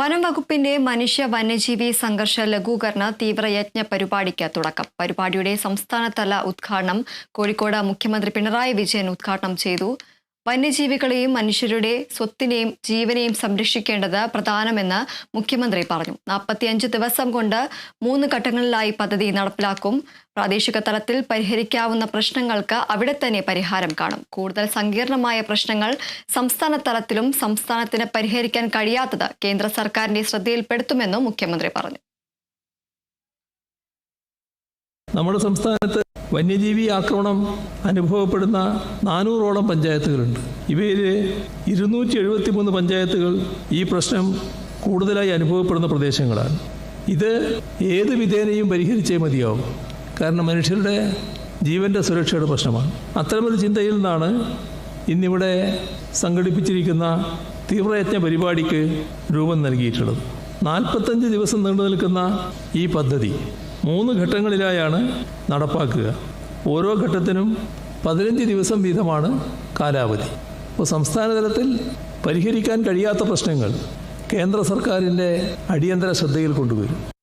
വനം വകുപ്പിന്റെ മനുഷ്യ വന്യജീവി സംഘർഷ ലഘൂകരണ തീവ്രയജ്ഞ പരിപാടിക്ക് തുടക്കം. പരിപാടിയുടെ സംസ്ഥാനതല ഉദ്ഘാടനം കോഴിക്കോട് മുഖ്യമന്ത്രി പിണറായി വിജയൻ ഉദ്ഘാടനം ചെയ്തു. വന്യജീവികളെയും മനുഷ്യരുടെ സ്വത്തിനെയും ജീവനെയും സംരക്ഷിക്കേണ്ടത് പ്രധാനമെന്ന് മുഖ്യമന്ത്രി പറഞ്ഞു. നാൽപ്പത്തിയഞ്ച് ദിവസം കൊണ്ട് മൂന്ന് ഘട്ടങ്ങളിലായി പദ്ധതി നടപ്പിലാക്കും. പ്രാദേശിക തലത്തിൽ പരിഹരിക്കാവുന്ന പ്രശ്നങ്ങൾക്ക് അവിടെ തന്നെ പരിഹാരം കാണും. കൂടുതൽ സങ്കീർണമായ പ്രശ്നങ്ങൾ സംസ്ഥാന തലത്തിലും സംസ്ഥാനത്തിന് പരിഹരിക്കാൻ കഴിയാത്തത് കേന്ദ്ര സർക്കാരിന്റെ ശ്രദ്ധയിൽപ്പെടുത്തുമെന്നും മുഖ്യമന്ത്രി പറഞ്ഞു. നമ്മുടെ സംസ്ഥാനത്ത് വന്യജീവി ആക്രമണം അനുഭവപ്പെടുന്ന നാനൂറോളം പഞ്ചായത്തുകളുണ്ട്. ഇവയിൽ ഇരുന്നൂറ്റി എഴുപത്തി മൂന്ന് പഞ്ചായത്തുകൾ ഈ പ്രശ്നം കൂടുതലായി അനുഭവപ്പെടുന്ന പ്രദേശങ്ങളാണ്. ഇത് ഏത് വിധേനയും പരിഹരിച്ചേ മതിയാവും. കാരണം മനുഷ്യരുടെ ജീവന്റെ സുരക്ഷയുടെ പ്രശ്നമാണ്. അത്തരമൊരു ചിന്തയിൽ നിന്നാണ് ഇന്നിവിടെ സംഘടിപ്പിച്ചിരിക്കുന്ന തീവ്രയജ്ഞ പരിപാടിക്ക് രൂപം നൽകിയിട്ടുള്ളത്. നാൽപ്പത്തഞ്ച് ദിവസം നീണ്ടു നിൽക്കുന്ന ഈ പദ്ധതി മൂന്ന് ഘട്ടങ്ങളിലായാണ് നടപ്പാക്കുക. ഓരോ ഘട്ടത്തിനും പതിനഞ്ച് ദിവസം വീതമാണ് കാലാവധി. അപ്പോൾ സംസ്ഥാന തലത്തിൽ പരിഹരിക്കാൻ കഴിയാത്ത പ്രശ്നങ്ങൾ കേന്ദ്ര സർക്കാരിന്റെ അടിയന്തര ശ്രദ്ധയിൽ കൊണ്ടുവരും.